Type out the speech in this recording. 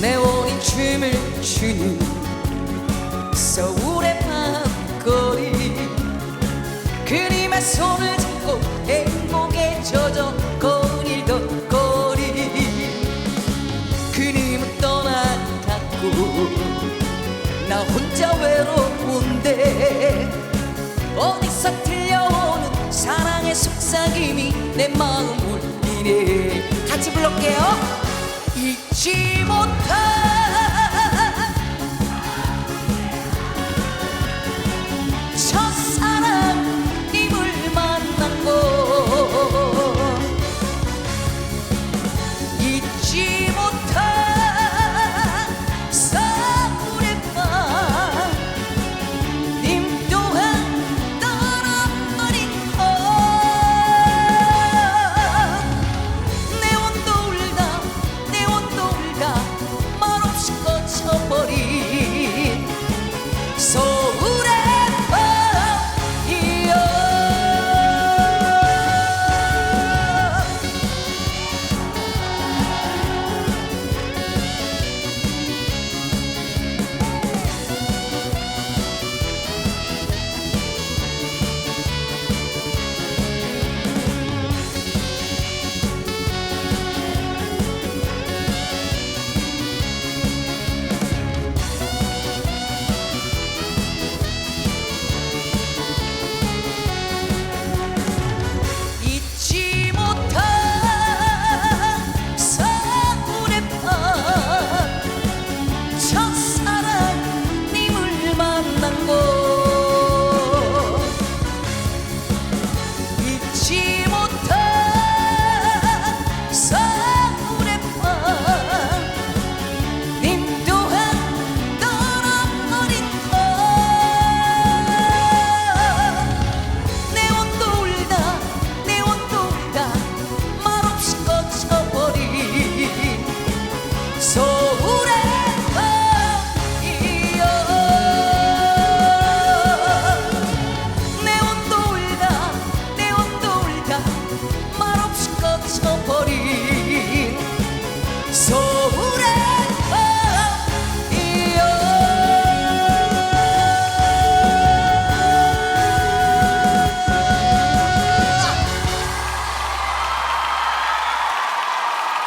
내 원이 춤을 추는 서울의 밤거리 그림의 손을 잡고 행복에 젖어 거닐던 거리 그림은 떠나갔고 나 혼자 외로운데 어디서 들려오는 사랑의 속삭임이 내 마음 울리네. 같이 불러볼게요. 잊지 못